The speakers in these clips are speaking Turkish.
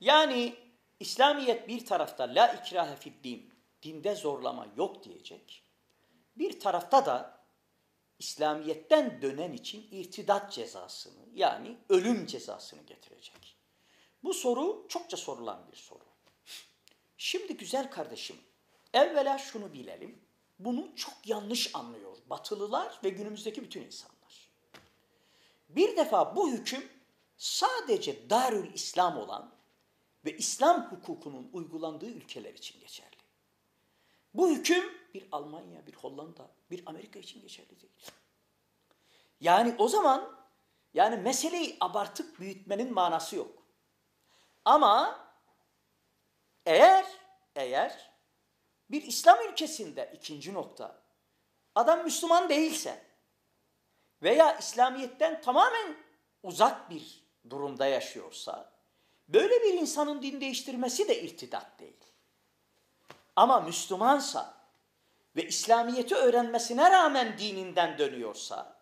Yani İslamiyet bir tarafta la ikrahe din, dinde zorlama yok diyecek. Bir tarafta da İslamiyet'ten dönen için irtidat cezasını yani ölüm cezasını getirecek. Bu soru çokça sorulan bir soru. Şimdi güzel kardeşim, evvela şunu bilelim. Bunu çok yanlış anlıyor Batılılar ve günümüzdeki bütün insanlar. Bir defa bu hüküm sadece Darül İslam olan ve İslam hukukunun uygulandığı ülkeler için geçerli. Bu hüküm bir Almanya, bir Hollanda, bir Amerika için geçerli değil. Yani o zaman yani meseleyi abartıp büyütmenin manası yok. Ama eğer eğer bir İslam ülkesinde ikinci nokta adam Müslüman değilse veya İslamiyet'ten tamamen uzak bir durumda yaşıyorsa böyle bir insanın din değiştirmesi de irtidat değil. Ama Müslümansa ve İslamiyet'i öğrenmesine rağmen dininden dönüyorsa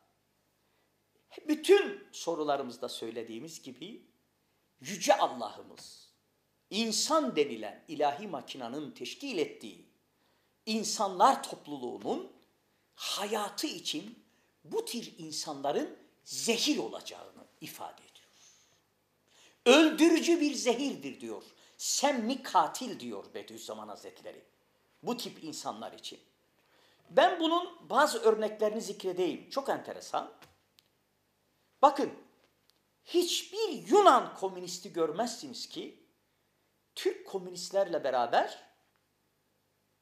bütün sorularımızda söylediğimiz gibi Yüce Allah'ımız insan denilen ilahi makinanın teşkil ettiği insanlar topluluğunun hayatı için bu tür insanların zehir olacağını ifade ediyor. Öldürücü bir zehirdir diyor. Semmi katil diyor Bediüzzaman Hazretleri. Bu tip insanlar için. Ben bunun bazı örneklerini zikredeyim. Çok enteresan. Bakın, hiçbir Yunan komünisti görmezsiniz ki Türk komünistlerle beraber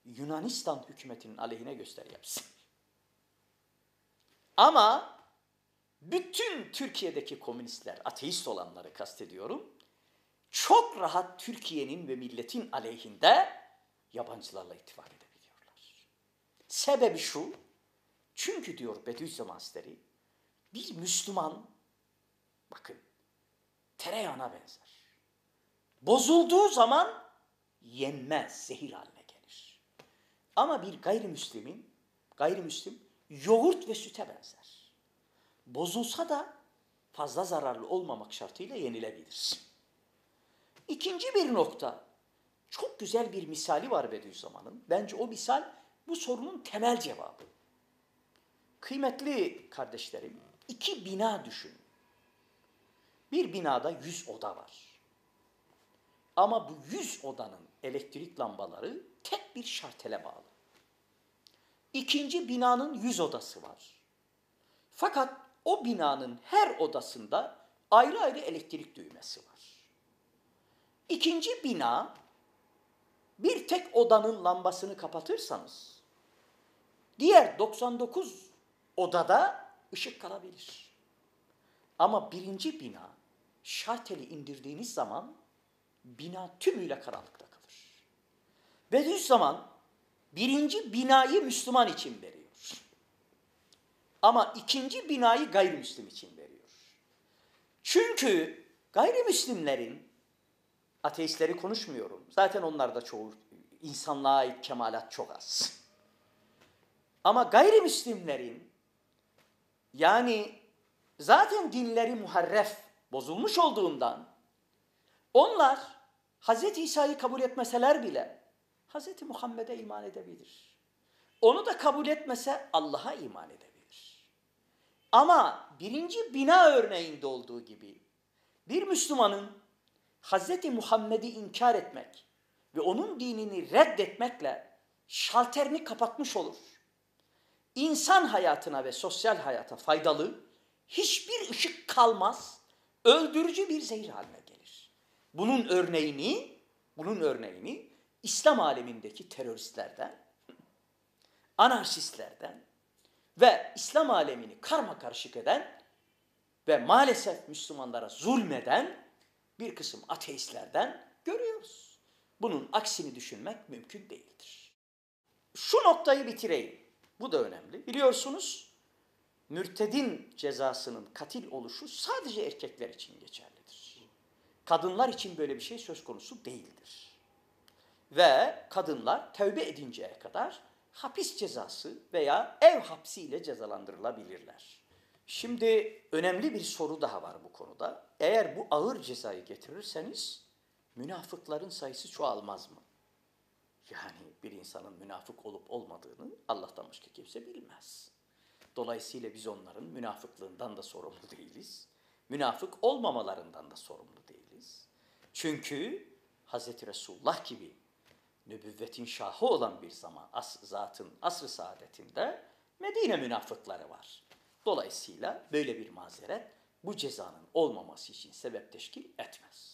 Yunanistan hükümetinin aleyhine gösteri yapsın. Ama bütün Türkiye'deki komünistler, ateist olanları kastediyorum, çok rahat Türkiye'nin ve milletin aleyhinde yabancılarla ittifak edebiliyorlar. Sebebi şu, çünkü diyor Bediüzzaman Hazretleri, bir Müslüman, bakın, tereyağına benzer. Bozulduğu zaman yenmez, zehir haline gelir. Ama bir gayrimüslimin, gayrimüslim yoğurt ve süte benzer. Bozulsa da fazla zararlı olmamak şartıyla yenilebilir. İkinci bir nokta, çok güzel bir misali var Bediüzzaman'ın. Bence o misal bu sorunun temel cevabı. Kıymetli kardeşlerim, iki bina düşünün. Bir binada yüz oda var. Ama bu yüz odanın elektrik lambaları tek bir şartele bağlı. İkinci binanın yüz odası var. Fakat o binanın her odasında ayrı ayrı elektrik düğmesi var. İkinci bina bir tek odanın lambasını kapatırsanız diğer 99 odada ışık kalabilir. Ama birinci bina şarteli indirdiğiniz zaman bina tümüyle karanlıkta kalır. Bediüzzaman birinci binayı Müslüman için veriyor. Ama ikinci binayı gayrimüslim için veriyor. Çünkü gayrimüslimlerin, ateistleri konuşmuyorum. Zaten onlar da çoğu insanlığa ait kemalat çok az. Ama gayrimüslimlerin yani zaten dinleri muharref, bozulmuş olduğundan onlar Hz. İsa'yı kabul etmeseler bile Hz. Muhammed'e iman edebilir. Onu da kabul etmese Allah'a iman edebilir. Ama birinci bina örneğinde olduğu gibi bir Müslümanın Hz. Muhammed'i inkar etmek ve onun dinini reddetmekle şalterini kapatmış olur. İnsan hayatına ve sosyal hayata faydalı hiçbir ışık kalmaz, öldürücü bir zehir haline gelir. Bunun örneğini, bunun örneğini İslam alemindeki teröristlerden, anarşistlerden ve İslam alemini karma karışık eden ve maalesef Müslümanlara zulmeden bir kısım ateistlerden görüyoruz. Bunun aksini düşünmek mümkün değildir. Şu noktayı bitireyim. Bu da önemli. Biliyorsunuz mürtedin cezasının katil oluşu sadece erkekler için geçerlidir. Kadınlar için böyle bir şey söz konusu değildir. Ve kadınlar tövbe edinceye kadar hapis cezası veya ev hapsiyle cezalandırılabilirler. Şimdi önemli bir soru daha var bu konuda. Eğer bu ağır cezayı getirirseniz münafıkların sayısı çoğalmaz mı? Yani bir insanın münafık olup olmadığını Allah'tan başka kimse bilmez. Dolayısıyla biz onların münafıklığından da sorumlu değiliz. Münafık olmamalarından da sorumlu değiliz. Çünkü Hz. Resulullah gibi nübüvvetin şahı olan bir zaman as zatın asr-ı saadetinde Medine münafıkları var. Dolayısıyla böyle bir mazeret bu cezanın olmaması için sebep teşkil etmez.